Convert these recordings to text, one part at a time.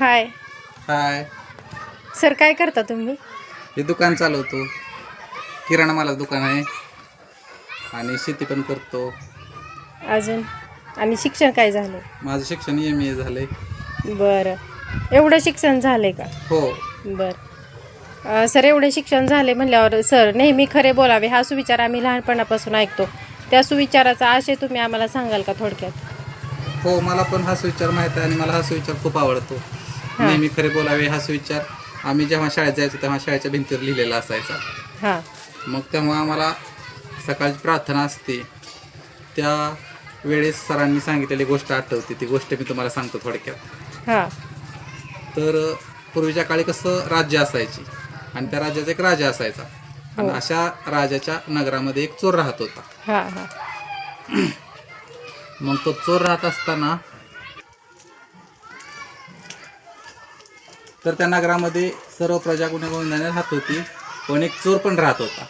हाय. हाय. Sir काय करता तुम्ही? हे दुकान चालवतो. किराणा मालाचं दुकान आहे. आणि शेती पण करतो. अजून? आणि शिक्षण काय झालं माझं शिक्षण एम ए झालं आहे बरं. एवढं शिक्षण झालंय का? हो. बरं. सर एवढे शिक्षण झाले म्हणल्यावर सर नेहमी खरे बोलावे हा सुविचार आम्ही लहानपणापासून ऐकतो. त्या सुविचाराचा आशय तुम्ही आम्हाला सांगाल का थोडक्यात? हो मला पण हा सुविचार माहीत आहे आणि मला हा सुविचार खूप आवडतो. नेहमी खरे बोलावे हा सुविचार आम्ही जेव्हा शाळेत जायचो तेव्हा शाळेच्या भिंतीवर लिहिलेला असायचा. हां. मग तेव्हा आम्हाला सकाळची प्रार्थना असते. त्या वेळेस सरांनी सांगितलेली गोष्ट आठवते. ती गोष्ट मी तुम्हाला सांगतो थोडक्यात. हां. तर पूर्वीच्या काळी कसं राज्य असायची. आणि त्या राज्याचा एक राजा असायचा. आणि अशा राजाच्या नगरामध्ये एक चोर राहत होता. हां हां. मग तो चोर राहत असताना तर त्या नगरामध्ये सर्व प्रजा गुन्हेगारांनी राहत होती पण एक चोर पण राहत होता.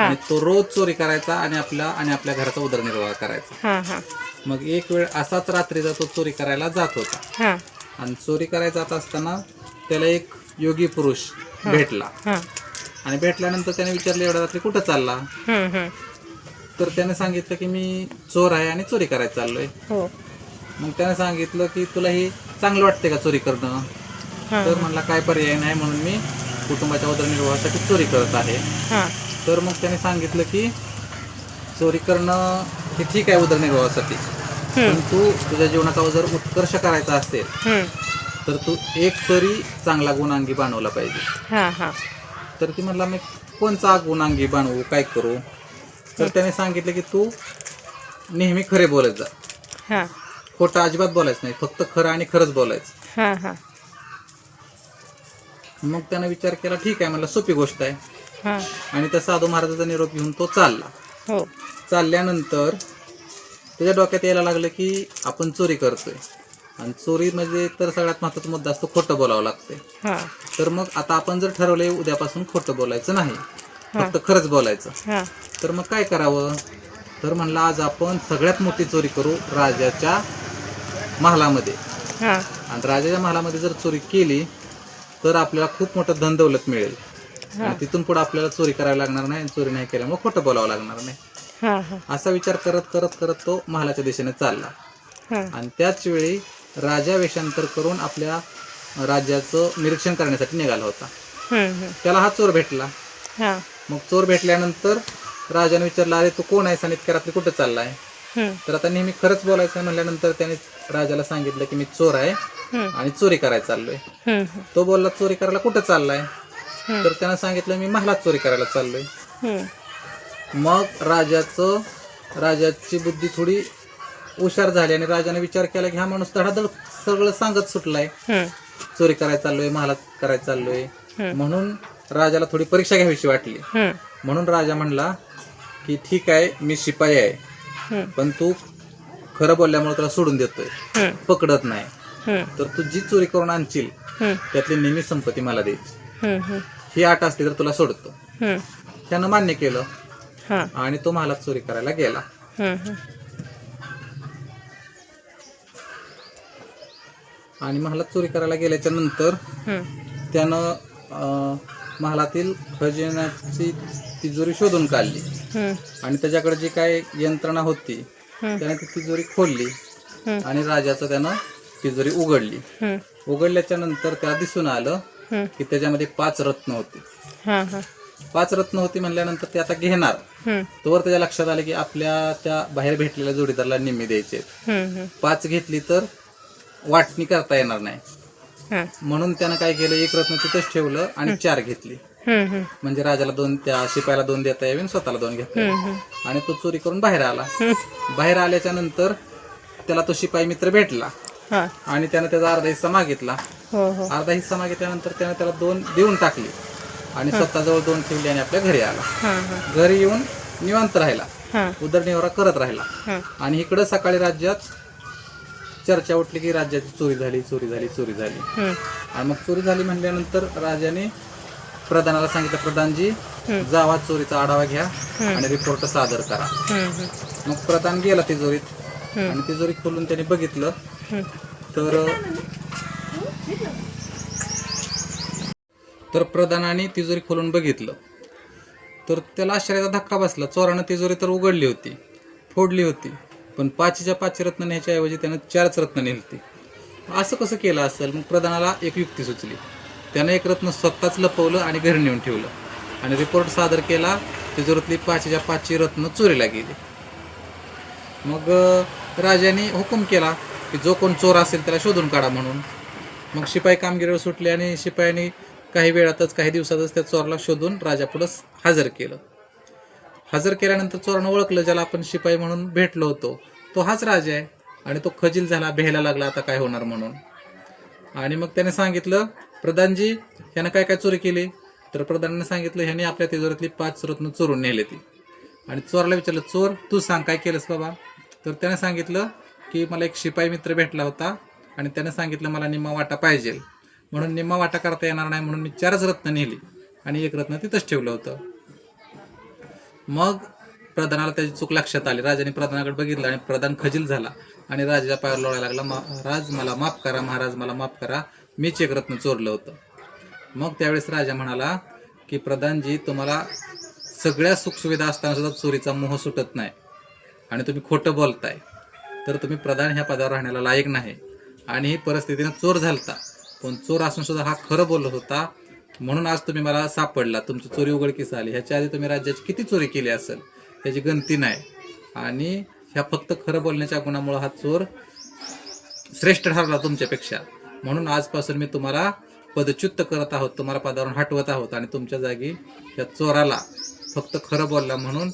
आणि तो रोज चोरी करायचा आणि आपला आणि आपल्या घराचा उदरनिर्वाह करायचा. मग एक वेळ असाच रात्रीचा तो चोरी करायला जात होता. आणि चोरी करायला जात असताना त्याला एक योगी पुरुष भेटला. आणि भेटल्यानंतर त्याने विचारलं एवढ्या रात्री कुठं चालला. तर त्याने सांगितलं की मी चोर आहे आणि चोरी करायला चाललोय. हो. मग त्याने सांगितलं की तुला हे चांगलं वाटते का चोरी करणं? तर म्हणला काय पर्याय नाही म्हणून मी कुटुंबाच्या उदरनिर्वाहासाठी चोरी करत आहे. हां. तर मग त्याने सांगितलं की चोरी करणं हे ठीक आहे उदरनिर्वाहासाठी. पण तू तुझ्या जीवनाचा जर उत्कर्ष करायचा असेल. तर तू एक तरी चांगला गुणांगी बनवला पाहिजे. हां हां. तर ती म्हणला मी कोणचा गुणांगी बनवू? काय करू? तर त्याने सांगितलं की तू नेहमी खरे बोलत जा. खोटं अजिबात बोलायचं नाही. फक्त खरं आणि खरंच बोलायचं. मग त्यानं विचार केला ठीक आहे मला सोपी गोष्ट आहे. हां. आणि त्या साधू महाराजाचा निरोप घेऊन तो चालला. हो. चालल्यानंतर त्याच्या डोक्यात यायला लागलं की आपण चोरी करतोय. आणि चोरीमध्ये तर सगळ्यात महत्त्वाचा मुद्दा असतो खोटं बोलावं लागतंय. हां. तर मग आता आपण जर ठरवलंय उद्यापासून खोटं बोलायचं नाही फक्त खरंच बोलायचं हां. तर मग काय करावं? तर म्हणलं आज आपण सगळ्यात मोठी चोरी करू राजाच्या महालामध्ये. हां. आणि राजाच्या महालामध्ये जर चोरी केली तर आपल्याला खूप मोठं धन दौलत मिळेल आणि तिथून पुढे आपल्याला चोरी करावी लागणार नाही आणि चोरी नाही केल्यामुळे खोटं बोलावं लागणार नाही. असा विचार करत करत करत तो महालाच्या दिशेने चालला. आणि त्याच वेळी राजा वेषांतर करून आपल्या राज्याचं निरीक्षण करण्यासाठी निघाला होता. त्याला हा चोर भेटला. मग चोर भेटल्यानंतर राजाने विचारलं अरे तू कोण आहेस आणि इतक्या रात्री कुठं चाललाय? तर आता नेहमी खरंच बोलायचं म्हणल्यानंतर त्याने राजाला सांगितलं की मी चोर आहे. आणि चोरी करायला चाललोय. तो बोलला चोरी करायला कुठं चाललाय. तर त्यानं सांगितलं मी महालात चोरी करायला चाललोय. मग राजाचं राजाची बुद्धी थोडी हुशार झाली आणि राजाने विचार केला की हा माणूस धडाधड सगळं सांगत सुटलाय. चोरी करायला चाललोय महालात करायला चाललोय. म्हणून राजाला थोडी परीक्षा घ्यावीशी वाटली. म्हणून राजा म्हणला की ठीक आहे मी शिपाई आहे. पण तू खरं बोलल्यामुळे तुला सोडून देतोय. पकडत नाही. तर तू जी चोरी करून आणशील. त्यातली नेहमी संपत्ती मला द्यायची हं. आठ असली तर तुला सोडतो. त्यानं मान्य केलं आणि तो महालात चोरी करायला गेला. आणि महालात चोरी करायला गेल्याच्यानंतर. त्यानं महालातील खजिन्याची तिजोरी शोधून काढली. आणि त्याच्याकडे जी काय यंत्रणा होती. त्याने ती तिजोरी खोलली. आणि राजाचं त्यानं तिजोरी उघडली हं. उघडल्याच्या नंतर त्याला दिसून आलं. की त्याच्यामध्ये पाच रत्न होते हां हां पाच रत्न होती म्हणल्यानंतर ते आता घेणार हं. तोवर त्याच्या लक्षात आलं की आपल्या त्या बाहेर भेटलेल्या जोडीदाराला निम्मी द्यायचे. पाच घेतली तर वाटणी करता येणार नाही हां म्हणून त्यानं काय केलं एक रत्न तिथंच ठेवलं आणि चार घेतली. म्हणजे राजाला दोन त्या शिपायाला दोन देता यावे आणि स्वतःला दोन घेता यावे. हं. हं. आणि तो चोरी करून बाहेर आला हं. बाहेर आल्याच्यानंतर त्याला तो शिपाई मित्र भेटला हां. आणि त्यानं त्याचा अर्धा हिस्सा मागितला. हो हो. अर्धा हिस्सा मागितल्यानंतर त्यानं त्याला दोन देऊन टाकली. आणि स्वतःजवळ दोन ठेवली आणि आपल्या घरी आला. हां हां. घरी येऊन निवांत राहिला. हां. उदरनिर्वाह करत राहिला. हां. आणि इकडं सकाळी राज्यात चर्चा उठली की राज्याची चोरी झाली चोरी झाली चोरी झाली. आणि मग चोरी झाली म्हणल्यानंतर राजाने प्रधानाला सांगितलं प्रधानजी जावा चोरीचा आढावा घ्या आणि रिपोर्ट सादर करा. मग प्रधान गेला तिजोरीत. आणि तिजोरी खोलून त्याने बघितलं. तर तर प्रधानाने तिजोरी खोलून बघितलं. तर त्याला आश्चर्याचा धक्का बसला. चोरानं तिजोरी तर उघडली होती फोडली होती पण पाचच्या पाच रत्न न्यायच्याऐवजी त्यानं चारच रत्न नेलती. असं कसं केलं असेल? मग प्रधानाला एक युक्ती सुचली. त्यानं एक रत्न स्वतःच लपवलं आणि घरी नेऊन ठेवलं. आणि रिपोर्ट सादर केला तिजोरीतली पाचच्या पाचची रत्न चोरीला गेली. मग राजाने हुकूम केला की जो कोण चोर असेल त्याला शोधून काढा म्हणून. मग शिपाई कामगिरीवर सुटले आणि शिपायांनी काही वेळातच काही दिवसातच त्या चोराला शोधून राजापुढं हजर केलं. हजर केल्यानंतर चोरानं ओळखलं ज्याला आपण शिपाई म्हणून भेटलो होतो. तो हाच राजा आहे आणि तो खजील झाला भेला लागला आता काय होणार म्हणून. आणि मग त्याने सांगितलं प्रधानजी ह्यानं काय काय चोरी केली? तर प्रधानाने सांगितलं ह्याने आपल्या तिजोरीतली पाच रत्न चोरून नेले ती. आणि चोराला विचारलं चोर तू सांग काय केलंस बाबा? तर त्याने सांगितलं की मला एक शिपाई मित्र भेटला होता आणि त्याने सांगितलं मला निम्मा वाटा पाहिजे. म्हणून निम्मा वाटा करता येणार नाही म्हणून मी चारच रत्न नेली आणि एक रत्न तिथंच ठेवलं होतं. मग प्रधानाला त्याची चूक लक्षात आली. राजाने प्रधानाकडे बघितलं आणि प्रधान खजील झाला आणि राजाच्या पायावर लोळायला लागला. महाराज मला माफ करा महाराज मला माफ करा. मीच एक रत्न चोरलं होतं. मग त्यावेळेस राजा म्हणाला की प्रधानजी तुम्हाला सगळ्या सुखसुविधा असताना सुद्धा चोरीचा मोह सुटत नाही आणि तुम्ही खोटं बोलताय. तर तुम्ही प्रधान ह्या पदावर राहण्याला लायक नाही. आणि ही परिस्थितीनं चोर झालता. पण चोर असून सुद्धा हा खरं बोलत होता. म्हणून आज तुम्ही मला सापडला. तुमची चोरी उघडकीस आली. ह्याच्या आधी तुम्ही राज्याची किती चोरी केली असेल त्याची गणती नाही. आणि ह्या फक्त खरं बोलण्याच्या गुणामुळे हा चोर श्रेष्ठ ठरला तुमच्यापेक्षा. म्हणून आजपासून मी तुम्हाला पदच्युत करत आहोत. तुम्हाला पदावरून हटवत आहोत. आणि तुमच्या जागी या चोराला फक्त खरं बोलला म्हणून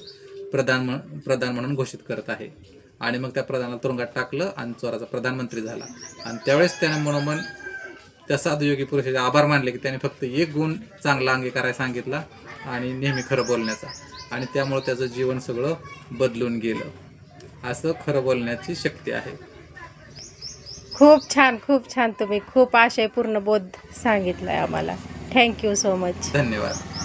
प्रधान म्हणून प्रधान म्हणून घोषित करत आहे. आणि मग त्या प्रधानाला तुरुंगात टाकलं आणि चोराचा प्रधानमंत्री झाला. आणि त्यावेळेस त्याने मनोमन त्या साधुयोगी पुरुषाचे आभार मानले की त्याने फक्त एक गुण चांगला अंगीकारायला सांगितला आणि नेहमी खरं बोलण्याचा. आणि त्यामुळे त्याचं जीवन सगळं बदलून गेलं. असं खरं बोलण्याची शक्ती आहे. खूप छान खूप छान तुम्ही खूप आशयपूर्ण बोध सांगितलाय आम्हाला. थँक्यू सो मच धन्यवाद.